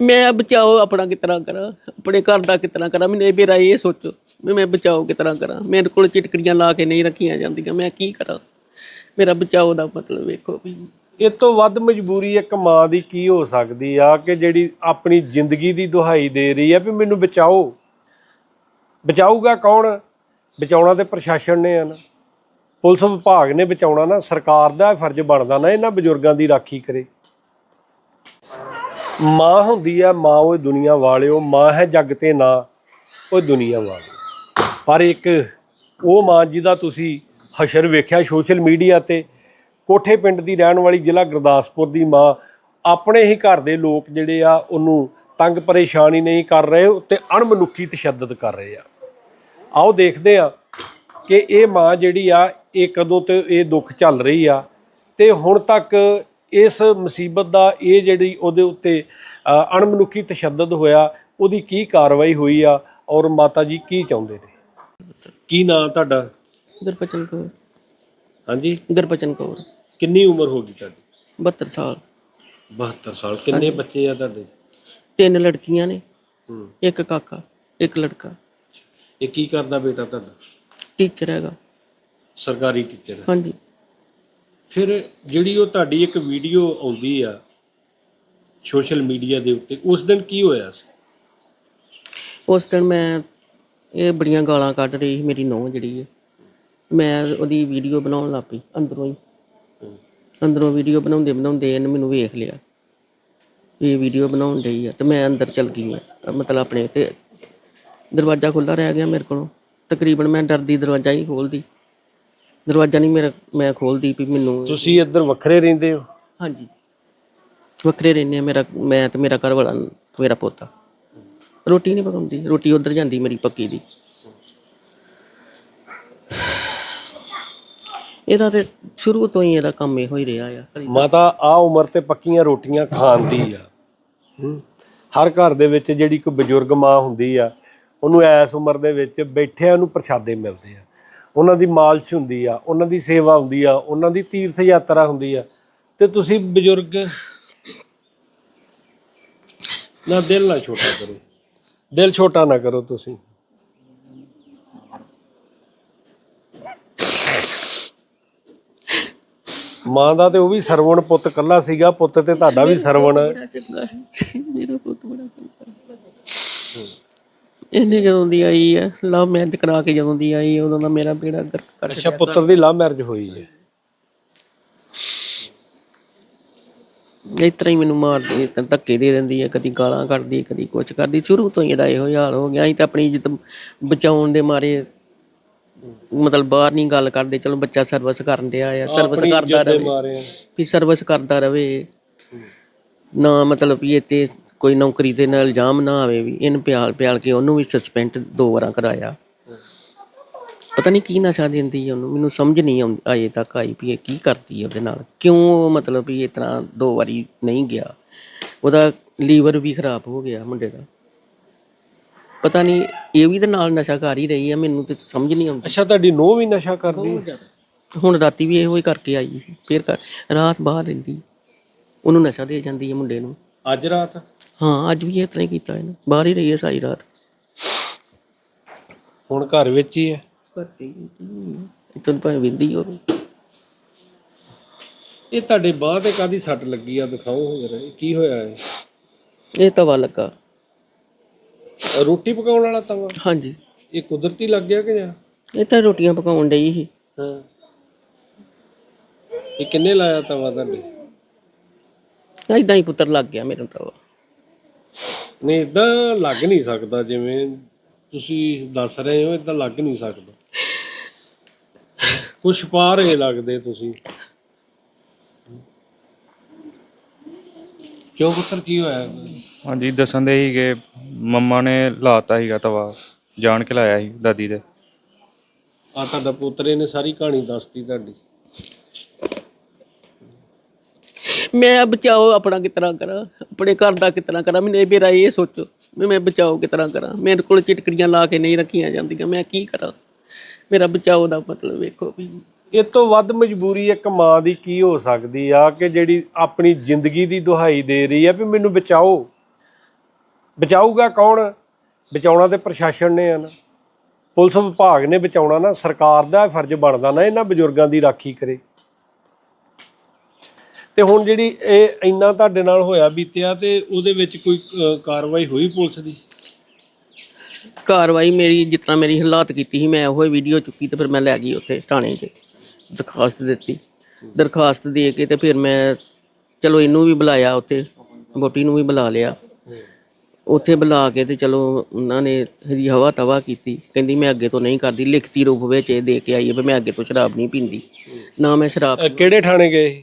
ਮੈਂ ਬਚਾਓ ਆਪਣਾ ਕਿਸ ਤਰ੍ਹਾਂ ਕਰਾਂ? ਆਪਣੇ ਘਰ ਦਾ ਕਿਸ ਤਰ੍ਹਾਂ ਕਰਾਂ? ਮੈਨੂੰ ਮੇਰਾ ਇਹ ਸੋਚੋ ਵੀ ਮੈਂ ਬਚਾਓ ਕਿਸ ਤਰ੍ਹਾਂ ਕਰਾਂ? ਮੇਰੇ ਕੋਲ ਚਿਟਕੜੀਆਂ ਲਾ ਕੇ ਨਹੀਂ ਰੱਖੀਆਂ ਜਾਂਦੀਆਂ। ਮੈਂ ਕੀ ਕਰਾਂ? ਮੇਰਾ ਬਚਾਓ ਦਾ ਮਤਲਬ ਵੇਖੋ ਵੀ ਇਹ ਤੋਂ ਵੱਧ ਮਜਬੂਰੀ ਇੱਕ ਮਾਂ ਦੀ ਕੀ ਹੋ ਸਕਦੀ ਆ ਕਿ ਜਿਹੜੀ ਆਪਣੀ ਜ਼ਿੰਦਗੀ ਦੀ ਦੁਹਾਈ ਦੇ ਰਹੀ ਆ ਵੀ ਮੈਨੂੰ ਬਚਾਓ? ਬਚਾਊਗਾ ਕੌਣ? ਬਚਾਉਣਾ ਤੇ ਪ੍ਰਸ਼ਾਸਨ ਨੇ ਆ ਨਾ। ਪੁਲਿਸ ਵਿਭਾਗ ਨੇ ਬਚਾਉਣਾ ਨਾ। ਸਰਕਾਰ ਦਾ ਫਰਜ਼ ਬਣਦਾ ਨਾ ਇਹਨਾਂ ਬਜ਼ੁਰਗਾਂ ਦੀ ਰਾਖੀ ਕਰੇ। ਮਾਂ ਹੁੰਦੀ ਆ, ਮਾਂ ਉਹ ਦੁਨੀਆ ਵਾਲਿਓ, ਮਾਂ ਹੈ ਜੱਗ ਤੇ ਨਾ ਉਹ ਦੁਨੀਆ ਵਾਲਿਓ। ਪਰ ਇੱਕ ਉਹ ਮਾਂ ਜਿਹਦਾ ਤੁਸੀਂ ਹਸ਼ਰ ਵੇਖਿਆ ਸੋਸ਼ਲ ਮੀਡੀਆ ਤੇ, ਕੋਠੇ ਪਿੰਡ ਦੀ ਰਹਿਣ ਵਾਲੀ ਜ਼ਿਲ੍ਹਾ ਗੁਰਦਾਸਪੁਰ ਦੀ ਮਾਂ, ਆਪਣੇ ਹੀ ਘਰ ਦੇ ਲੋਕ ਜਿਹੜੇ ਆ, ਉਹਨੂੰ ਤੰਗ ਪਰੇਸ਼ਾਨੀ ਨਹੀਂ ਕਰ ਰਹੇ ਤੇ ਅਣਮਨੁੱਖੀ ਤਸ਼ੱਦਦ ਕਰ ਰਹੇ ਆ। ਆਓ ਦੇਖਦੇ ਆ ਕਿ ਇਹ ਮਾਂ ਜਿਹੜੀ ਆ, ਇਹ ਕਦੋਂ ਤੇ ਇਹ ਦੁੱਖ ਚੱਲ ਰਹੀ ਆ ਤੇ ਹੁਣ ਤੱਕ ਇਸ ਮੁਸੀਬਤ ਦਾ ਇਹ ਜਿਹੜੀ ਉਹਦੇ ਉੱਤੇ ਅਣਮਨੁੱਖੀ ਤਸ਼ੱਦਦ ਹੋਇਆ ਉਹਦੀ ਕੀ ਕਾਰਵਾਈ ਹੋਈ ਆ ਔਰ ਮਾਤਾ ਜੀ ਕੀ ਚਾਹੁੰਦੇ ਨੇ? ਕੀ ਨਾਂ ਤੁਹਾਡਾ? ਗੁਰਪਚਨ ਕੌਰ। ਹਾਂਜੀ? ਗੁਰਪਚਨ ਕੌਰ। ਕਿੰਨੀ ਉਮਰ ਹੋ ਗਈ ਤੁਹਾਡੀ? 72 ਸਾਲ। 72 ਸਾਲ। ਕਿੰਨੇ ਬੱਚੇ ਆ ਤੁਹਾਡੇ? ਤਿੰਨ ਲੜਕੀਆਂ ਨੇ। ਹੂੰ। ਇੱਕ ਕਾਕਾ ਇੱਕ ਲੜਕਾ। ਇਹ ਕੀ ਕਰਦਾ ਬੇਟਾ ਤੁਹਾਡਾ? ਟੀਚਰ ਹੈਗਾ। ਸਰਕਾਰੀ ਟੀਚਰ ਹਾਂਜੀ। ਫਿਰ ਜਿਹੜੀ ਉਹ ਤੁਹਾਡੀ ਇੱਕ ਵੀਡੀਓ ਆਉਂਦੀ ਆ ਸੋਸ਼ਲ ਮੀਡੀਆ ਦੇ ਉੱਤੇ, ਉਸ ਦਿਨ ਕੀ ਹੋਇਆ ਸੀ? ਉਸ ਦਿਨ ਮੈਂ ਇਹ ਬੜੀਆਂ ਗਾਲਾਂ ਕੱਢ ਰਹੀ ਸੀ, ਮੇਰੀ ਨੂੰਹ ਜਿਹੜੀ ਹੈ ਮੈਂ ਉਹਦੀ ਵੀਡੀਓ ਬਣਾਉਣ ਲੱਗ ਪਈ ਅੰਦਰੋਂ ਹੀ। ਅੰਦਰੋਂ ਵੀਡੀਓ ਬਣਾਉਂਦੇ ਬਣਾਉਂਦੇ ਇਹਨੇ ਮੈਨੂੰ ਵੇਖ ਲਿਆ ਇਹ ਵੀਡੀਓ ਬਣਾਉਣ ਡਈ ਆ ਤੇ ਮੈਂ ਅੰਦਰ ਚਲ ਗਈ ਆ, ਮਤਲਬ ਆਪਣੇ ਤੇ ਦਰਵਾਜ਼ਾ ਖੁੱਲਾ ਰਹਿ ਗਿਆ ਮੇਰੇ ਕੋਲੋਂ। ਤਕਰੀਬਨ ਮੈਂ ਡਰਦੀ ਦਰਵਾਜ਼ਾ ਹੀ ਖੋਲਦੀ ਦਰਵਾਜ਼ਾ ਨਹੀਂ ਮੇਰਾ ਮੈਂ ਖੋਲਦੀ ਵੀ ਮੈਨੂੰ ਤੁਸੀਂ ਇੱਧਰ ਵੱਖਰੇ ਰਹਿੰਦੇ ਹੋ? ਹਾਂਜੀ। ਵੱਖਰੇ ਰਹਿੰਦੇ ਆ ਮੇਰਾ ਮੈਂ ਤੇ ਮੇਰਾ ਘਰ ਵਾਲਾ ਮੇਰਾ ਪੋਤਾ। ਰੋਟੀ ਨਹੀਂ ਪਕਾਉਂਦੀ ਰੋਟੀ ਉਧਰ ਜਾਂਦੀ ਮੇਰੀ ਪੱਕੀ ਦੀ। ਇਹਦਾ ਤੇ ਸ਼ੁਰੂ ਤੋਂ ਹੀ ਇਹਦਾ ਕੰਮ ਇਹੋ ਹੀ ਰਿਹਾ ਆ। ਮਾਤਾ ਆ ਉਮਰ ਤੇ ਪੱਕੀਆਂ ਰੋਟੀਆਂ ਖਾਣ ਦੀ ਆ। ਹਰ ਘਰ ਦੇ ਵਿੱਚ ਜਿਹੜੀ ਕੋਈ ਬਜ਼ੁਰਗ ਮਾਂ ਹੁੰਦੀ ਆ ਉਹਨੂੰ ਐਸ ਉਮਰ ਦੇ ਵਿੱਚ ਬੈਠਿਆਂ ਨੂੰ ਪ੍ਰਸ਼ਾਦੇ ਮਿਲਦੇ ਆ। ਉਹਨਾਂ ਦੀ ਮਾਲਸ਼ ਹੁੰਦੀ ਆ ਉਹਨਾਂ ਦੀ ਸੇਵਾ ਹੁੰਦੀ ਆ ਉਹਨਾਂ ਦੀ ਤੀਰਥ ਯਾਤਰਾ ਹੁੰਦੀ ਆ। ਤੇ ਤੁਸੀਂ ਬਜ਼ੁਰਗ ਨਾ ਦਿਲ ਨਾ ਛੋਟਾ ਕਰੋ। ਦਿਲ ਛੋਟਾ ਨਾ ਕਰੋ ਤੁਸੀਂ। ਮਾਂ ਦਾ ਤੇ ਉਹ ਵੀ ਸਰਵਣ ਪੁੱਤ ਕੱਲਾ ਸੀਗਾ ਪੁੱਤ ਤੇ ਤੁਹਾਡਾ ਵੀ ਸਰਵਣ। ਹੈ ਮੇਰਾ ਪੁੱਤ ਬੜਾ ਚੰਗਾ ਹੈ। ਇਹਨੇ ਜਦੋਂ ਦੀ ਆਈ ਹੈ ਲਵ ਮੈਰਿਜ ਕਰਾ ਕੇ ਜਦੋਂ ਦੀ ਆਈ ਹੈ, ਉਦੋਂ ਦਾ ਮੇਰਾ ਬੇੜਾ ਗਰਕ ਕਰ ਅੱਛਾ ਪੁੱਤਰ ਦੀ ਲਵ ਮੈਰਿਜ ਹੋਈ ਹੈ ਇਸ ਤਰ੍ਹਾਂ ਹੀ ਮੈਨੂੰ ਮਾਰਦੀ ਤੇ ਧੱਕੇ ਦੇ ਦਿੰਦੀ ਹੈ ਕਦੀ ਗਾਲਾਂ ਕੱਢਦੀ ਕਦੀ ਕੁਛ ਕਰਦੀ। ਸ਼ੁਰੂ ਤੋਂ ਹੀ ਇਹਦਾ ਇਹੋ ਹੀ ਹਾਲ ਹੋ ਗਿਆ। ਅਸੀਂ ਤਾਂ ਆਪਣੀ ਇੱਜ਼ਤ ਬਚਾਉਣ ਦੇ ਮਾਰੇ ਮਤਲਬ ਬਾਹਰ ਨਹੀਂ ਗੱਲ ਕਰਦੇ। ਚਲੋ ਬੱਚਾ ਸਰਵਿਸ ਕਰਨ ਡਿਆ ਆ ਸਰਵਿਸ ਕਰਦਾ ਮਾਰੇ ਵੀ ਸਰਵਿਸ ਕਰਦਾ ਰਵੇ। ਨਾ ਮਤਲਬ ਵੀ ਇਹ ਤੇ ਕੋਈ ਨੌਕਰੀ ਦੇ ਨਾਲ ਇਲਜ਼ਾਮ ਨਾ ਆਵੇ ਵੀ ਇਹਨੂੰ ਪਿਆਲ ਪਿਆਲ ਕੇ ਉਹਨੂੰ ਵੀ ਸਸਪੈਂਡ ਦੋ ਵਾਰਾਂ ਕਰਾਇਆ। ਪਤਾ ਨਹੀਂ ਕੀ ਨਸ਼ਾ ਦਿੰਦੀ ਹੈ ਉਹਨੂੰ ਮੈਨੂੰ ਸਮਝ ਨਹੀਂ ਆਉਂਦੀ ਅਜੇ ਤੱਕ ਆਈ ਵੀ ਇਹ ਕੀ ਕਰਦੀ ਹੈ ਉਹਦੇ ਨਾਲ। ਕਿਉਂ ਉਹ ਮਤਲਬ ਵੀ ਇਸ ਤਰ੍ਹਾਂ ਦੋ ਵਾਰੀ ਨਹੀਂ ਗਿਆ? ਉਹਦਾ ਲੀਵਰ ਵੀ ਖਰਾਬ ਹੋ ਗਿਆ ਮੁੰਡੇ ਦਾ। ਪਤਾ ਨਹੀਂ ਇਹ ਵੀ ਤੇ ਨਾਲ ਨਸ਼ਾ ਕਰ ਹੀ ਰਹੀ ਹੈ ਮੈਨੂੰ ਤੇ ਸਮਝ ਨਹੀਂ ਆਉਂਦੀ। ਅੱਛਾ ਤੁਹਾਡੀ ਨੂੰਹ ਵੀ ਨਸ਼ਾ ਕਰਦੀ? ਹੁਣ ਰਾਤੀ ਵੀ ਇਹੋ ਹੀ ਕਰਕੇ ਆਈ ਫਿਰ ਕਰ ਰਾਤ ਬਾਹਰ ਰਹਿੰਦੀ। ਉਹਨੂੰ ਨਸ਼ਾ ਦੇ ਜਾਂਦੀ ਹੈ ਮੁੰਡੇ ਨੂੰ। ਅੱਜ ਰਾਤ? ਹਾਂ ਅੱਜ ਵੀ ਇਹ ਤਰ੍ਹਾਂ ਹੀ ਕੀਤਾ ਇਹਨੇ। ਬਾਹਰ ਹੀ ਰਹੀ ਹੈ ਸਾਰੀ ਰਾਤ। ਹੁਣ ਘਰ ਵਿੱਚ ਹੀ ਹੈ? ਕਰਤੀ ਇਤਨ ਭਾਵੇਂ ਵਿੰਦੀ ਹੋਵੇ। ਇਹ ਤੁਹਾਡੇ ਬਾਹ ਤੇ ਕਾਦੀ ਸੱਟ ਲੱਗੀ ਆ? ਦਿਖਾਓ ਹੋ ਜਰਾ ਕੀ ਹੋਇਆ ਹੈ ਇਹ ਤਵਾ ਲੱਗਾ। ਰੋਟੀ ਪਕਾਉਣ ਵਾਲਾ ਤਵਾ? ਹਾਂਜੀ। ਇਹ ਕੁਦਰਤੀ ਲੱਗ ਗਿਆ ਕਿ ਜਾਂ? ਇਹ ਤਾਂ ਰੋਟੀਆਂ ਪਕਾਉਣ ਡਈ ਸੀ। ਹਾਂ। ਇਹ ਕਿੰਨੇ ਲਾਇਆ ਤਵਾ ਤੁਹਾਡੇ? ਏਦਾਂ ਹੀ ਪੁੱਤਰ ਲੱਗ ਗਿਆ ਮੇਰੇ ਤਵਾ ਨਹੀਂ ਇਦਾਂ ਲੱਗ ਨਹੀਂ ਸਕਦਾ ਜਿਵੇਂ ਤੁਸੀਂ ਦੱਸ ਰਹੇ ਹੋ ਇਦਾਂ ਲੱਗ ਨਹੀਂ ਸਕਦਾ। ਕੁਛ ਪਾ ਰਹੇ ਲੱਗਦੇ ਤੁਸੀਂ। ਕਿਉਂ ਪੁੱਤਰ ਕੀ ਹੋਇਆ? ਹਾਂਜੀ ਦੱਸਣ ਦੇ ਸੀ ਕਿ ਮੰਮਾ ਨੇ ਲਾਤਾ ਸੀਗਾ ਤਵਾ ਜਾਣ ਕੇ ਲਾਇਆ ਸੀ ਦਾਦੀ ਦੇ। ਆ ਤੁਹਾਡਾ ਪੁੱਤਰੇ ਨੇ ਸਾਰੀ ਕਹਾਣੀ ਦੱਸਤੀ ਤੁਹਾਡੀ। ਮੈਂ ਬਚਾਓ ਆਪਣਾ ਕਿਸ ਤਰ੍ਹਾਂ ਕਰਾਂ? ਆਪਣੇ ਘਰ ਦਾ ਕਿਸ ਤਰ੍ਹਾਂ ਕਰਾਂ? ਮੈਨੂੰ ਇਹ ਮੇਰਾ ਇਹ ਸੋਚੋ ਵੀ ਮੈਂ ਬਚਾਓ ਕਿਸ ਤਰ੍ਹਾਂ ਕਰਾਂ? ਮੇਰੇ ਕੋਲ ਚਿਟਕੜੀਆਂ ਲਾ ਕੇ ਨਹੀਂ ਰੱਖੀਆਂ ਜਾਂਦੀਆਂ। ਮੈਂ ਕੀ ਕਰਾਂ? ਮੇਰਾ ਬਚਾਓ ਦਾ ਮਤਲਬ ਵੇਖੋ ਵੀ ਇਹ ਤੋਂ ਵੱਧ ਮਜਬੂਰੀ ਇੱਕ ਮਾਂ ਦੀ ਕੀ ਹੋ ਸਕਦੀ ਆ ਕਿ ਜਿਹੜੀ ਆਪਣੀ ਜ਼ਿੰਦਗੀ ਦੀ ਦੁਹਾਈ ਦੇ ਰਹੀ ਆ ਵੀ ਮੈਨੂੰ ਬਚਾਓ? ਬਚਾਊਗਾ ਕੌਣ? ਬਚਾਉਣਾ ਤੇ ਪ੍ਰਸ਼ਾਸਨ ਨੇ ਆ ਨਾ। ਪੁਲਿਸ ਵਿਭਾਗ ਨੇ ਬਚਾਉਣਾ ਨਾ। ਸਰਕਾਰ ਦਾ ਫਰਜ਼ ਬਣਦਾ ਨਾ ਇਹਨਾਂ ਬਜ਼ੁਰਗਾਂ ਦੀ ਰਾਖੀ ਕਰੇ। ਤੇ ਹੁਣ ਜਿਹੜੀ ਇਹ ਇੰਨਾ ਤੁਹਾਡੇ ਨਾਲ ਹੋਇਆ ਬੀਤਿਆ ਤੇ ਉਹਦੇ ਵਿੱਚ ਕੋਈ ਅ, ਕਾਰਵਾਈ ਹੋਈ ਪੁਲਿਸ ਦੀ? ਕਾਰਵਾਈ ਮੇਰੀ ਤਰ੍ਹਾਂ ਮੇਰੀ ਹਾਲਾਤ ਕੀਤੀ ਸੀ ਮੈਂ ਉਹ ਵੀਡੀਓ ਚੁੱਕੀ ਤੇ ਫਿਰ ਮੈਂ ਲੈ ਗਈ ਉੱਥੇ ਥਾਣੇ 'ਚ ਦਰਖਾਸਤ ਦਿੱਤੀ। ਦਰਖਾਸਤ ਦੇ ਕੇ ਤੇ ਫਿਰ ਮੈਂ ਚਲੋ ਇਹਨੂੰ ਵੀ ਬੁਲਾਇਆ ਉੱਥੇ ਬੋਟੀ ਨੂੰ ਵੀ ਬੁਲਾ ਲਿਆ। ਉੱਥੇ ਬੁਲਾ ਕੇ ਤੇ ਚਲੋ ਉਹਨਾਂ ਨੇ ਹਰੀ ਹਵਾ ਤਵਾ ਕੀਤੀ ਕਹਿੰਦੀ ਮੈਂ ਅੱਗੇ ਤੋਂ ਨਹੀਂ ਕਰਦੀ ਲਿਖਤੀ ਰੂਪ ਵਿੱਚ ਇਹ ਦੇ ਕੇ ਆਈ ਹੈ ਵੀ ਮੈਂ ਅੱਗੇ ਤੋਂ ਸ਼ਰਾਬ ਨਹੀਂ ਪੀਂਦੀ ਨਾ ਮੈਂ ਸ਼ਰਾਬ ਅ, ਕਿਹੜੇ ਥਾਣੇ ਗਏ?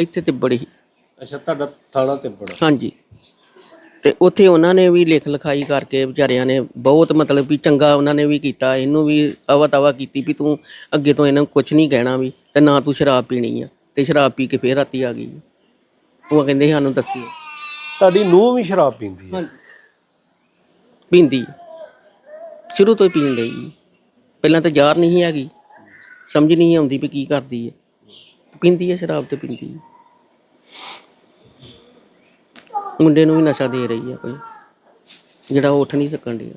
ਇੱਥੇ ਤੇ ਬੜੀ ਅੱਛਾ ਤੁਹਾਡਾ ਥਾਣਾ ਤੇ ਬੜਾ ਹਾਂਜੀ। ਤੇ ਉੱਥੇ ਉਹਨਾਂ ਨੇ ਵੀ ਲਿਖ ਲਿਖਾਈ ਕਰਕੇ ਵਿਚਾਰਿਆਂ ਨੇ ਬਹੁਤ ਮਤਲਬ ਵੀ ਚੰਗਾ ਉਹਨਾਂ ਨੇ ਵੀ ਕੀਤਾ। ਇਹਨੂੰ ਵੀ ਅਵਾ ਤਵਾ ਕੀਤੀ ਵੀ ਤੂੰ ਅੱਗੇ ਤੋਂ ਇਹਨਾਂ ਨੂੰ ਕੁਝ ਨਹੀਂ ਕਹਿਣਾ ਵੀ ਤੇ ਨਾ ਤੂੰ ਸ਼ਰਾਬ ਪੀਣੀ ਆ ਤੇ ਸ਼ਰਾਬ ਪੀ ਕੇ ਫੇਰ ਰਾਤੀ ਆ ਗਈ। ਉਹ ਕਹਿੰਦੇ ਸਾਨੂੰ ਦੱਸੀ ਤੁਹਾਡੀ ਨੂੰਹ ਵੀ ਸ਼ਰਾਬ ਪੀਂਦੀ ਹੈ ਪੀਂਦੀ। ਸ਼ੁਰੂ ਤੋਂ ਹੀ ਪੀਣ ਲਈ ਪਹਿਲਾਂ ਤਾਂ ਜ਼ਾਰ ਨਹੀਂ ਹੈਗੀ। ਸਮਝ ਨਹੀਂ ਆਉਂਦੀ ਵੀ ਕੀ ਕਰਦੀ ਹੈ ਪੀਂਦੀ ਹੈ ਸ਼ਰਾਬ ਤੇ ਪੀਂਦੀ ਹੈ ਮੁੰਡੇ ਨੂੰ ਵੀ ਨਸ਼ਾ ਦੇ ਰਹੀ ਹੈ ਕੋਈ। ਜਿਹੜਾ ਉਹ ਉੱਠ ਨਹੀਂ ਸਕਣ ਡਿਆ।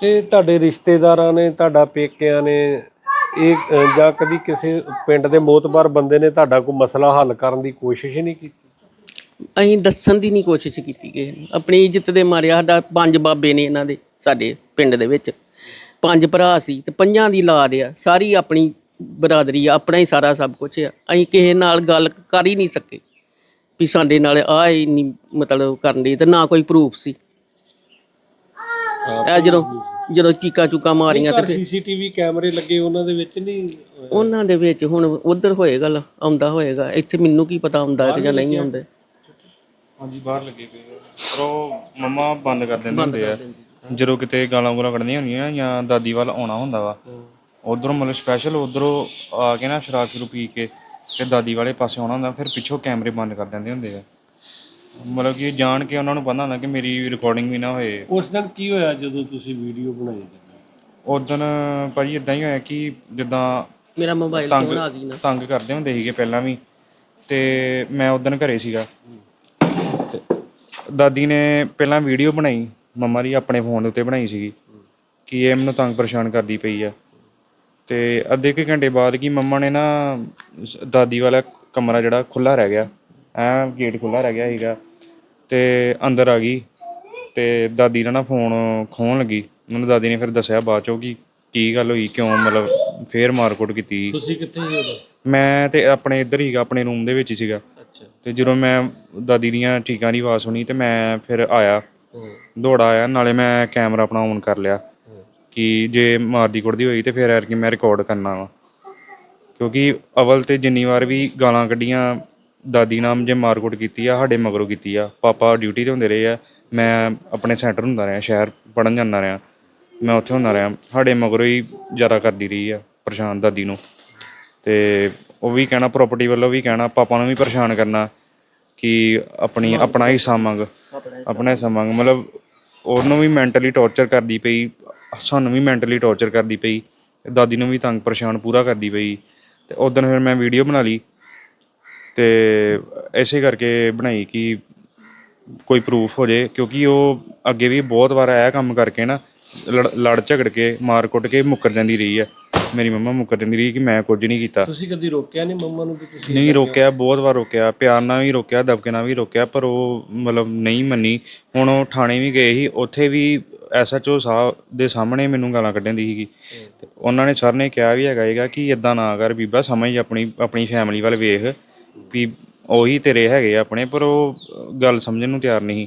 ਤੇ ਤੁਹਾਡੇ ਰਿਸ਼ਤੇਦਾਰਾਂ ਨੇ ਤੁਹਾਡਾ ਪੇਕਿਆਂ ਨੇ ਇਹ ਅ, ਜਾਂ ਕਦੀ ਕਿਸੇ ਪਿੰਡ ਦੇ ਮੋਤਬਰ ਬੰਦੇ ਨੇ ਤੁਹਾਡਾ ਕੋਈ ਮਸਲਾ ਹੱਲ ਕਰਨ ਦੀ ਕੋਸ਼ਿਸ਼ ਹੀ ਨਹੀਂ ਕੀਤੀ? ਅਸੀਂ ਦੱਸਣ ਦੀ ਨਹੀਂ ਕੋਸ਼ਿਸ਼ ਕੀਤੀ ਕਿਸੇ ਨੂੰ। ਆਪਣੀ ਇੱਜ਼ਤ ਦੇ ਮਾਰਿਆ ਸਾਡਾ ਪੰਜ ਬਾਬੇ ਨੇ ਇਹਨਾਂ ਦੇ ਸਾਡੇ ਪਿੰਡ ਦੇ ਵਿੱਚ। ਪੰਜ ਭਰਾ ਸੀ ਤੇ ਪੰਜਾਂ ਦੀ ਲਾਦ ਆ ਸਾਰੀ ਆਪਣੀ ਬਰਾਦਰੀ ਆ ਆਪਣਾ ਹੀ ਸਾਰਾ ਸਭ ਕੁਝ ਆ। ਅਸੀਂ ਕਿਸੇ ਨਾਲ ਗੱਲ ਕਰ ਹੀ ਨਹੀਂ ਸਕੇ ਵੀ ਸਾਡੇ ਨਾਲ ਆ ਹੀ ਨਹੀਂ ਮਤਲਬ ਕਰਨ ਦੀ ਤੇ ਨਾ ਕੋਈ ਪ੍ਰੂਫ ਸੀ। ਇਹ ਜਦੋਂ ਜਦੋਂ ਚੀਕਾਂ ਚੁੱਕਾਂ ਮਾਰੀਆਂ ਤੇ ਸੀਸੀਟੀਵੀ ਕੈਮਰੇ ਲੱਗੇ ਉਹਨਾਂ ਦੇ ਵਿੱਚ ਨਹੀਂ ਉਹਨਾਂ ਦੇ ਵਿੱਚ ਹੁਣ ਉਧਰ ਹੋਏਗਾ ਲ- ਆਉਂਦਾ ਹੋਏਗਾ। ਇੱਥੇ ਮੈਨੂੰ ਕੀ ਪਤਾ ਆਉਂਦਾ ਕਿ ਜਾਂ ਨਹੀਂ ਆਉਂਦਾ। ਹਾਂਜੀ ਬਾਹਰ ਲੱਗੇ ਪਏ ਆ। ਪਰ ਉਹ ਮੰਮਾ ਬੰਦ ਕਰ ਦਿੰਦੇ ਹੁੰਦੇ ਆ। ਜਦੋਂ ਕਿਤੇ ਗਾਲਾਂ ਗੂਲਾਂ ਕੱਢਣੀਆਂ ਹੁੰਦੀਆਂ ਜਾਂ ਦਾਦੀ ਵੱਲ ਆਉਣਾ ਹੁੰਦਾ ਵਾ। ਉਧਰੋਂ ਮਤਲਬ ਸਪੈਸ਼ਲ ਉਧਰੋਂ ਆ ਕੇ ਨਾ ਸ਼ਰਾਬ ਸ਼ੁਰੂ ਪੀ ਕੇ ਤੇ ਦਾਦੀ ਵਾਲੇ ਪਾਸੇ ਆਉਣਾ ਹੁੰਦਾ ਫਿਰ ਪਿੱਛੋਂ ਕੈਮਰੇ ਬੰਦ ਕਰ ਦਿੰਦੇ ਹੁੰਦੇ ਆ। ਮਤਲਬ ਕਿ ਜਾਣ ਕੇ ਉਹਨਾਂ ਨੂੰ ਪਤਾ ਹੁੰਦਾ ਕਿ ਮੇਰੀ ਰਿਕਾਰਡਿੰਗ ਵੀ ਨਾ ਹੋਏ। ਉਸ ਦਿਨ ਕੀ ਹੋਇਆ ਜਦੋਂ ਤੁਸੀਂ ਵੀਡੀਓ ਬਣਾਈ ਉਦੋਂ ਭਾਜੀ ਇਦਾਂ ਹੀ ਹੋਇਆ ਕਿ ਜਿੱਦਾਂ ਮੇਰਾ ਮੋਬਾਈਲ ਤੰਗ ਫੋਨ ਆ ਗਈ ਨਾ। ਤੰਗ ਕਰਦੇ ਹੁੰਦੇ ਸੀਗੇ ਪਹਿਲਾਂ ਵੀ। ਤੇ ਮੈਂ ਉਦੋਂ ਘਰੇ ਸੀਗਾ। ਤੇ ਦਾਦੀ ਨੇ ਪਹਿਲਾਂ ਵੀਡੀਓ ਬਣਾਈ। ਮੰਮਾ ਦੀ ਆਪਣੇ ਫੋਨ ਦੇ ਉੱਤੇ ਬਣਾਈ ਸੀਗੀ। ਕਿ ਇਹ ਮੈਨੂੰ ਤੰਗ ਪਰੇਸ਼ਾਨ ਕਰਦੀ ਪਈ ਆ। ਤੇ ਅੱਧੇ ਕੁ ਘੰਟੇ ਬਾਅਦ ਕੀ ਮੰਮਾ ਨੇ ਨਾ ਸ- ਦਾਦੀ ਵਾਲਾ ਕਮਰਾ ਜਿਹੜਾ ਖੁੱਲਾ ਰਹਿ ਗਿਆ ਐ ਗੇਟ ਖੁੱਲਾ ਰਹਿ ਗਿਆ ਸੀਗਾ ਤੇ ਅੰਦਰ ਆ ਗਈ ਤੇ ਦਾਦੀ ਦਾ ਨਾ ਫੋਨ ਖੋਹਣ ਲੱਗੀ। ਮੈਨੂੰ ਦਾਦੀ ਨੇ ਫਿਰ ਦੱਸਿਆ ਬਾਅਦ ਚੋਂ ਕਿ ਕੀ ਗੱਲ ਹੋਈ ਕਿਉਂ ਮਤਲਬ ਫੇਰ ਮਾਰਕੁੱਟ ਕੀਤੀ। ਤੁਸੀਂ ਕਿੱਥੇ ਸੀ ਉਦੋਂ? ਮੈਂ ਤੇ ਆਪਣੇ ਇੱਧਰ ਹੀਗਾ ਆਪਣੇ ਰੂਮ ਦੇ ਵਿੱਚ ਹੀ ਸੀਗਾ। ਅੱਛਾ। ਤੇ ਜਦੋਂ ਮੈਂ ਦਾਦੀ ਦੀਆਂ ਠੀਕਾਂ ਦੀ ਆਵਾਜ਼ ਸੁਣੀ ਤੇ ਮੈਂ ਫਿਰ ਆਇਆ ਦੌੜਾ ਆਇਆ ਨਾਲੇ ਮੈਂ ਕੈਮਰਾ ਆਪਣਾ ਔਨ ਕਰ ਲਿਆ। ਕਿ ਜੇ ਮਾਰਦੀ ਕੁੱਟਦੀ ਹੋਈ ਤੇ ਫਿਰ ਐਰਕੀ ਮੈਂ ਰਿਕਾਰਡ ਕਰਨਾ ਵਾ। ਕਿਉਂਕਿ ਅਵਲ ਤੇ ਜਿੰਨੀ ਵਾਰ ਵੀ ਗਾਲਾਂ ਕੱਢੀਆਂ ਦਾਦੀ ਨਾਮ ਜੇ ਮਾਰਕੁੱਟ ਕੀਤੀ ਆ ਸਾਡੇ ਮਗਰੋਂ ਕੀਤੀ ਆ। ਪਾਪਾ ਡਿਊਟੀ ਤੇ ਹੁੰਦੇ ਰਹੇ ਆ। ਮੈਂ ਆਪਣੇ ਸੈਂਟਰ ਹੁੰਦਾ ਰਿਹਾ ਸ਼ਹਿਰ ਪੜਨ ਜਾਂਦਾ ਰਿਹਾ। ਮੈਂ ਉੱਥੇ ਹੁੰਦਾ ਰਿਹਾ। ਸਾਡੇ ਮਗਰੋਂ ਹੀ ਜ਼ਿਆਦਾ ਕਰਦੀ ਰਹੀ ਆ ਪਰੇਸ਼ਾਨ ਦਾਦੀ ਨੂੰ। ਤੇ ਉਹ ਵੀ ਕਹਿਣਾ ਪ੍ਰਾਪਰਟੀ ਵੱਲੋਂ ਵੀ ਕਹਿਣਾ ਪਾਪਾ ਨੂੰ ਵੀ ਪਰੇਸ਼ਾਨ ਕਰਨਾ ਕਿ ਆਪਣੀ ਆਪਣਾ ਹਿੱਸਾ ਮੰਗ ਆਪਣਾ ਹਿੱਸਾ ਮੰਗ। ਮਤਲਬ ਉਹਨੂੰ ਵੀ ਮੈਂਟਲੀ ਟੌਰਚਰ ਕਰਦੀ ਪਈ। ਸਾਨੂੰ ਵੀ ਮੈਂਟਲੀ ਟੌਰਚਰ ਕਰਦੀ ਪਈ, ਦਾਦੀ ਨੂੰ ਵੀ ਤੰਗ ਪਰੇਸ਼ਾਨ ਪੂਰਾ ਕਰਦੀ ਪਈ ਤੇ ਉਦੋਂ ਫਿਰ ਮੈਂ ਵੀਡੀਓ ਬਣਾ ਲਈ ਤੇ ਐਸੇ ਕਰਕੇ ਬਣਾਈ ਕਿ ਕੋਈ ਪ੍ਰੂਫ ਹੋ ਜੇ, ਕਿਉਂਕਿ ਉਹ ਅੱਗੇ ਵੀ ਬਹੁਤ ਵਾਰ ਇਹ ਕੰਮ ਕਰਕੇ ਨਾ, ਲੜ- ਲੜ ਝਗੜ ਕੇ, ਮਾਰ ਕੁੱਟ ਕੇ ਮੁੱਕਰ ਜਾਂਦੀ ਰਹੀ ਹੈ। ਮੇਰੀ ਮੰਮਾ ਮੁੱਕਰ ਜਾਂਦੀ ਰਹੀ ਕਿ ਮੈਂ ਕੁਝ ਨਹੀਂ ਕੀਤਾ। ਤੁਸੀਂ ਕਦੀ ਰੋਕਿਆ ਨਹੀਂ ਮੰਮਾ ਨੂੰ ਵੀ ਤੁਸੀਂ ਨਹੀਂ ਰੋਕਿਆ ਬਹੁਤ ਵਾਰ ਰੋਕਿਆ। ਪਿਆਰ ਨਾਲ ਵੀ ਰੋਕਿਆ ਦਬਕੇ ਨਾਲ ਵੀ ਰੋਕਿਆ ਪਰ ਉਹ ਮਤਲਬ ਨਹੀਂ ਮੰਨੀ। ਹੁਣ ਉਹ ਥਾਣੇ ਵੀ ਗਏ ਸੀ ਉੱਥੇ ਵੀ ਐਸਐਚਓ ਸਾਹਿਬ ਦੇ ਸਾਹਮਣੇ ਮੈਨੂੰ ਗਾਲਾਂ ਕੱਢਣ ਦੀ ਸੀਗੀ। ਤੇ ਉਹਨਾਂ ਨੇ ਸਰ ਨੇ ਕਿਹਾ ਵੀ ਹੈਗਾ ਹੈਗਾ ਕਿ ਇਦਾਂ ਨਾ ਕਰ ਬੀਬਾ ਸਮਝ ਆਪਣੀ ਆਪਣੀ ਫੈਮਿਲੀ ਵੱਲ ਵੇਖ ਵੀ ਉਹੀ ਤੇਰੇ ਹੈਗੇ ਆ ਆਪਣੇ ਪਰ ਉਹ ਗੱਲ ਸਮਝਣ ਨੂੰ ਤਿਆਰ ਨਹੀਂ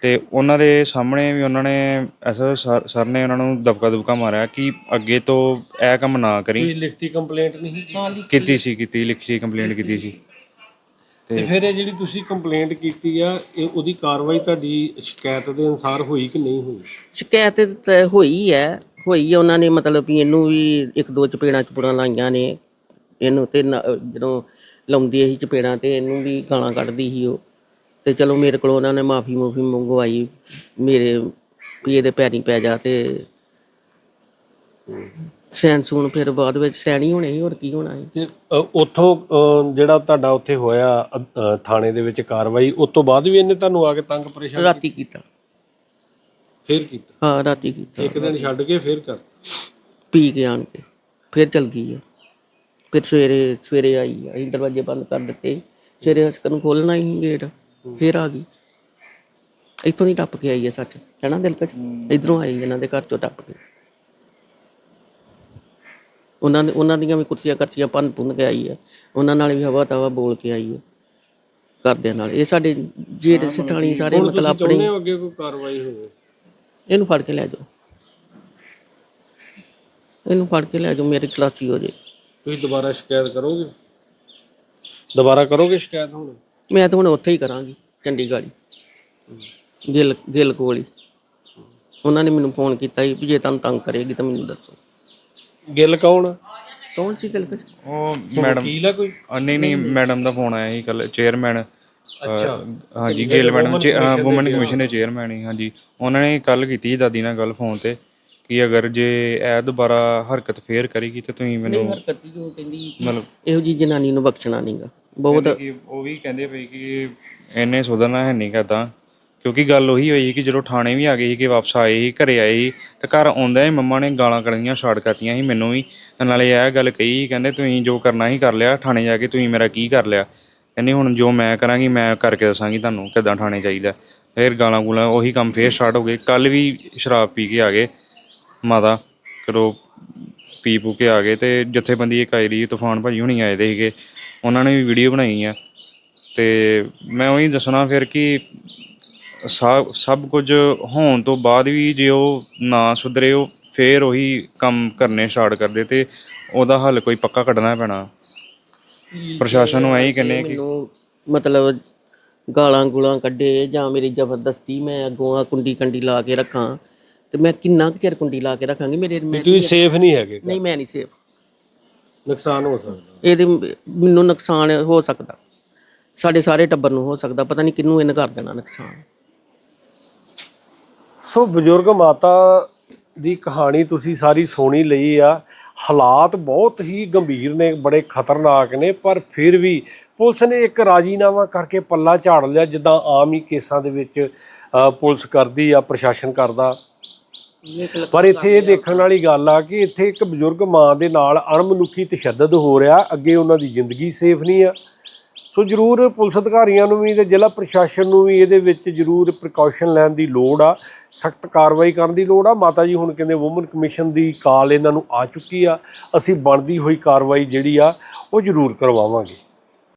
ਤੇ ਉਹਨਾਂ ਦੇ ਸਾਹਮਣੇ ਵੀ ਉਹਨਾਂ ਨੇ ਐਸਾ ਸਰ ਨੇ ਉਹਨਾਂ ਨੂੰ ਦਬਕਾ ਦੁਬਕਾ ਮਾਰਿਆ ਕਿ ਅੱਗੇ ਤੋਂ ਇਹ ਕੰਮ ਨਾ ਕਰੀ। ਲਿਖਤੀ ਕੰਪਲੇਂਟ ਨਹੀਂ ਕੀਤੀ? ਕੀਤੀ ਸੀ ਕੀਤੀ ਲਿਖੀ ਕੰਪਲੇਂਟ ਕੀਤੀ ਸੀ। ਤੇ ਫਿਰ ਇਹ ਜਿਹੜੀ ਤੁਸੀਂ ਕੰਪਲੇਂਟ ਕੀਤੀ ਆ ਇਹ ਉਹਦੀ ਕਾਰਵਾਈ ਤੁਹਾਡੀ ਸ਼ਿਕਾਇਤ ਦੇ ਅਨੁਸਾਰ ਹੋਈ ਕਿ ਨਹੀਂ ਹੋਈ? ਸ਼ਿਕਾਇਤ ਤਾਂ ਹੋਈ ਹੈ ਹੋਈ ਹੈ। ਉਹਨਾਂ ਨੇ ਮਤਲਬ ਵੀ ਇਹਨੂੰ ਵੀ ਇੱਕ ਦੋ ਚਪੇੜਾਂ ਚਪੂੜਾਂ ਲਾਈਆਂ ਨੇ। ਇਹਨੂੰ ਤੇ ਨਾ- ਜਦੋਂ ਲਾਉਂਦੀ ਸੀ ਚਪੇੜਾਂ ਤੇ ਇਹਨੂੰ ਵੀ ਗਾਲਾਂ ਕੱਢਦੀ ਸੀ ਉਹ। ਤੇ ਚਲੋ ਮੇਰੇ ਕੋਲ ਉਹਨਾਂ ਨੇ ਮਾਫੀ ਮੂਫੀ ਮੰਗਵਾਈ ਮੇਰੇ ਵੀ ਇਹਦੇ ਪੈਰੀਂ ਪੈ ਜਾ ਤੇ ਸੈਨ ਸੂਨ ਫਿਰ ਬਾਅਦ ਵਿੱਚ ਸੈਣੀ ਹੋਣੇ ਸੀ ਹੋਰ ਕੀ ਹੋਣਾ ਸੀ। ਤੇ ਅ, ਉੱਥੋਂ ਅ, ਜਿਹੜਾ ਤੁਹਾਡਾ ਉੱਥੇ ਹੋਇਆ ਅ, ਅ, ਥਾਣੇ ਦੇ ਵਿੱਚ ਕਾਰਵਾਈ ਉਸ ਤੋਂ ਬਾਅਦ ਵੀ ਇਹਨੇ ਤੁਹਾਨੂੰ ਆ ਕੇ ਤੰਗ ਪਰੇਸ਼ਾਨ ਰਾਤੀ ਕੀਤਾ? ਫੇਰ ਕੀਤਾ? ਹਾਂ ਰਾਤੀ ਕੀਤਾ। ਇੱਕ ਦਿਨ ਛੱਡ ਕੇ ਫੇਰ ਕਰ? ਪੀ ਕੇ ਆਣ ਕੇ ਫਿਰ ਚਲ ਗਈ ਆ। ਫਿਰ ਸਵੇਰੇ ਸਵੇਰੇ ਆਈ ਆ ਅਸੀਂ ਦਰਵਾਜ਼ੇ ਬੰਦ ਕਰ ਦਿੱਤੇ। ਸਵੇਰੇ ਅਸਕਰ ਨੂੰ ਖੋਲਣਾ ਹੀ ਗੇਟ। ਫਿਰ ਆ ਗਈ। ਇੱਥੋਂ ਨਹੀਂ ਟੱਪ ਕੇ ਆਈ ਹੈ ਸੱਚ ਹੈਨਾ ਦਿਲ ਵਿੱਚ? ਇਧਰੋਂ ਆਈ ਇਹਨਾਂ ਦੇ ਘਰ ਚੋਂ ਟੱਪ ਕੇ। ਉਹਨਾਂ ਨੇ ਉਹਨਾਂ ਦੀਆਂ ਵੀ ਕੁਰਸੀਆਂ ਕਰਸੀਆਂ ਭੰਨ ਭੁੰਨ ਕੇ ਆਈ ਹੈ ਉਹਨਾਂ ਨਾਲ ਵੀ ਹਵਾ ਤਵਾ ਬੋਲ ਕੇ ਆਈ ਹੈ ਘਰਦਿਆਂ ਨਾਲ। ਇਹ ਸਾਡੇ ਜੇਠ ਸਠਾਣੀ ਸਾਰੇ ਮਤਲਬ ਆਪਣੇ ਚਾਹੁੰਦੇ ਹੋ ਅੱਗੇ ਕੋਈ ਕਾਰਵਾਈ ਹੋਵੇ? ਇਹਨੂੰ ਫੜ ਕੇ ਲੈ ਜਾਓ। ਇਹਨੂੰ ਫੜ ਕੇ ਲੈ ਜਾਓ ਮੇਰੀ ਖਲਾਸੀ ਹੋ ਜੇ। ਤੁਸੀਂ ਦੁਬਾਰਾ ਸ਼ਿਕਾਇਤ ਕਰੋਗੇ? ਦੁਬਾਰਾ ਕਰੋਗੇ ਸ਼ਿਕਾਇਤ ਹੁਣ? ਮੈਂ ਤਾਂ ਹੁਣ ਉੱਥੇ ਹੀ ਕਰਾਂਗੀ ਚੰਡੀਗੜ੍ਹ ਹੀ। ਗਿੱਲ ਗਿੱਲ ਕੋਲ ਹੀ। ਉਹਨਾਂ ਨੇ ਮੈਨੂੰ ਫੋਨ ਕੀਤਾ ਸੀ ਵੀ ਜੇ ਤੁਹਾਨੂੰ ਤੰਗ ਕਰੇਗੀ ਤਾਂ ਮੈਨੂੰ ਦੱਸੋ। ਗਿੱਲ ਕੌਣ? ਆ? ਕੌਣ ਸੀ ਗਿੱਲ ਕਚ ਉਹ ਮੈਡਮ ਵਕੀਲ ਆ ਕੋਈ? ਅ, ਨਹੀਂ ਨਹੀਂ ਮੈਡਮ ਦਾ ਫੋਨ ਆਇਆ ਸੀ ਕੱਲ ਚੇਅਰਮੈਨ ਅੱਛਾ। ਹਾਂਜੀ ਗੇਲ ਮੈਡਮ ਵੂਮਨ ਕਮਿਸ਼ਨ ਦੇ ਚੇਅਰਮੈਨ ਹੀ ਹਾਂਜੀ। ਉਹਨਾਂ ਨੇ ਕੱਲ ਕੀਤੀ ਸੀ ਦਾਦੀ ਨਾਲ ਗੱਲ ਫੋਨ ਤੇ। ਕਿ ਅਗਰ ਜੇ ਇਹ ਦੁਬਾਰਾ ਹਰਕਤ ਫੇਰ ਕਰੇਗੀ ਤੇ ਤੁਸੀਂ ਮੈਨੂੰ ਹਰਕਤ ਕੀ ਉਹ ਕਹਿੰਦੀ ਮਤਲਬ ਇਹੋ ਜੀ ਜਨਾਨੀ ਨੂੰ ਬਖਸ਼ਣਾ ਨਹੀਂਗਾ ਬਹੁਤ ਕਿ ਉਹ ਵੀ ਕਹਿੰਦੇ ਪਏ ਕਿ ਇਹਨੇ ਸੁਧਰਨਾ ਹੈ ਨਹੀਂ ਕਰਦਾ। ਕਿਉਂਕਿ ਗੱਲ ਉਹੀ ਹੋਈ ਕਿ ਜਦੋਂ ਥਾਣੇ ਵੀ ਆ ਗਏ ਸੀ ਕਿ ਵਾਪਸ ਆਏ ਸੀ ਘਰੇ ਆਏ ਸੀ ਤੇ ਘਰ ਆਉਂਦਿਆਂ ਹੀ ਮੰਮਾ ਨੇ ਗਾਲਾਂ ਕੱਢੀਆਂ ਸ਼ਾਰਟ ਕਰਤੀਆਂ ਸੀ ਮੈਨੂੰ ਵੀ। ਤੇ ਨਾਲੇ ਇਹ ਗੱਲ ਕਹੀ ਕਹਿੰਦੇ ਤੁਸੀਂ ਜੋ ਕਰਨਾ ਹੀ ਕਰ ਲਿਆ ਥਾਣੇ ਜਾ ਕੇ ਤੁਸੀਂ ਮੇਰਾ ਕੀ ਕਰ ਲਿਆ? ਕਹਿੰਦੇ ਹੁਣ ਜੋ ਮੈਂ ਕਰਾਂਗੀ ਮੈਂ ਕਰਕੇ ਦੱਸਾਂਗੀ ਤੁਹਾਨੂੰ ਕਿੱਦਾਂ ਥਾਣੇ ਚਾਹੀਦਾ ਫਿਰ ਗਾਲਾਂ ਗੂਲਾਂ ਉਹੀ ਕੰਮ ਫੇਰ ਸਟਾਰਟ ਹੋ ਗਏ। ਕੱਲ ਵੀ ਸ਼ਰਾਬ ਪੀ ਕੇ ਆ ਗਏ। ਮਾਤਾ ਫਿਰ ਉਹ ਪੀ ਪੂ ਕੇ ਆ ਗਏ ਤੇ ਜਥੇਬੰਦੀ ਇੱਕ ਆਈ ਦੀ, ਤੂਫਾਨ ਭਾਜੀ ਹੁਣੀ ਆਏ ਦੇ ਸੀਗੇ। ਉਹਨਾਂ ਨੇ ਵੀ ਵੀਡੀਓ ਬਣਾਈ ਆ। ਤੇ ਮੈਂ ਉਹੀ ਦੱਸਣਾ ਫਿਰ ਕਿ ਸਭ ਸਭ ਕੁਝ ਹੋਣ ਤੋਂ ਬਾਅਦ ਵੀ ਜੇ ਉਹ ਨਾ ਸੁਧਰੇ, ਉਹ ਫੇਰ ਉਹੀ ਕੰਮ ਕਰਨੇ ਸਟਾਰਟ ਕਰਦੇ ਤੇ ਉਹਦਾ ਹੱਲ ਕੋਈ ਪੱਕਾ ਕੱਢਣਾ ਪੈਣਾ। ਪ੍ਰਸ਼ਾਸਨ ਨੂੰ ਐਂ ਕਹਿੰਦੇ ਕਿ ਮੈਨੂੰ ਮਤਲਬ ਗਾਲਾਂ ਗੁਲਾਂ ਕੱਢੇ ਜਾਂ ਮੇਰੀ ਜ਼ਬਰਦਸਤੀ ਮੈਂ ਅੱਗੋਂ ਆ ਕੁੰਡੀ ਕੰਡੀ ਲਾ ਕੇ ਰੱਖਾਂ। ਤੇ ਮੈਂ ਕਿੰਨਾ ਕੁ ਚਿਰ ਕੁੰਡੀ ਲਾ ਕੇ ਰੱਖਾਂਗੀ? ਮੇਰੇ ਮੈਂ ਤੁਸੀਂ ਸੇਫ ਨਹੀਂ ਹੈਗੇ। ਨਹੀਂ ਮੈਂ ਨਹੀਂ ਸੇਫ ਨੁਕਸਾਨ ਹੋ ਸਕਦਾ। ਇਹਦੇ ਮੈਨੂੰ ਨੁਕਸਾਨ ਹੋ ਸਕਦਾ। ਸਾਡੇ ਸਾਰੇ ਟੱਬਰ ਨੂੰ ਹੋ ਸਕਦਾ। ਪਤਾ ਨਹੀਂ ਕਿਹਨੂੰ ਇਹਨੇ ਕਰ ਦੇਣਾ ਨੁਕਸਾਨ। ਸੋ ਬਜ਼ੁਰਗ ਮਾਤਾ ਦੀ ਕਹਾਣੀ ਤੁਸੀਂ ਸਾਰੀ ਸੁਣੀ ਲਈ ਆ। ਹਾਲਾਤ ਬਹੁਤ ਹੀ ਗੰਭੀਰ ਨੇ ਬੜੇ ਖਤਰਨਾਕ ਨੇ ਪਰ ਫਿਰ ਵੀ ਪੁਲਿਸ ਨੇ ਇੱਕ ਰਾਜੀਨਾਮਾ ਕਰਕੇ ਪੱਲਾ ਝਾੜ ਲਿਆ ਜਿੱਦਾਂ ਆਮ ਹੀ ਕੇਸਾਂ ਦੇ ਵਿੱਚ ਅ, ਪੁਲਿਸ ਕਰਦੀ ਆ ਪ੍ਰਸ਼ਾਸਨ ਕਰਦਾ। ਪਰ ਇੱਥੇ ਇਹ ਦੇਖਣ ਵਾਲੀ ਗੱਲ ਆ ਕਿ ਇੱਥੇ ਇੱਕ ਬਜ਼ੁਰਗ ਮਾਂ ਦੇ ਨਾਲ ਅਣਮਨੁੱਖੀ ਤਸ਼ੱਦਦ ਹੋ ਰਿਹਾ ਅੱਗੇ ਉਹਨਾਂ ਦੀ ਜ਼ਿੰਦਗੀ ਸੇਫ ਨਹੀਂ ਆ। ਸੋ ਜ਼ਰੂਰ ਪੁਲਿਸ ਅਧਿਕਾਰੀਆਂ ਨੂੰ ਵੀ ਤੇ ਜ਼ਿਲ੍ਹਾ ਪ੍ਰਸ਼ਾਸਨ ਨੂੰ ਵੀ ਇਹਦੇ ਵਿੱਚ ਜ਼ਰੂਰ ਪ੍ਰੀਕਾਸ਼ਨ ਲੈਣ ਦੀ ਲੋੜ ਆ ਸਖਤ ਕਾਰਵਾਈ ਕਰਨ ਦੀ ਲੋੜ ਆ। ਮਾਤਾ ਜੀ ਹੁਣ ਕਹਿੰਦੇ ਵੂਮਨ ਕਮਿਸ਼ਨ ਦੀ ਕਾਲ ਇਹਨਾਂ ਨੂੰ ਆ ਚੁੱਕੀ ਆ ਅਸੀਂ ਬਣਦੀ ਹੋਈ ਕਾਰਵਾਈ ਜਿਹੜੀ ਆ ਉਹ ਜ਼ਰੂਰ ਕਰਵਾਵਾਂਗੇ।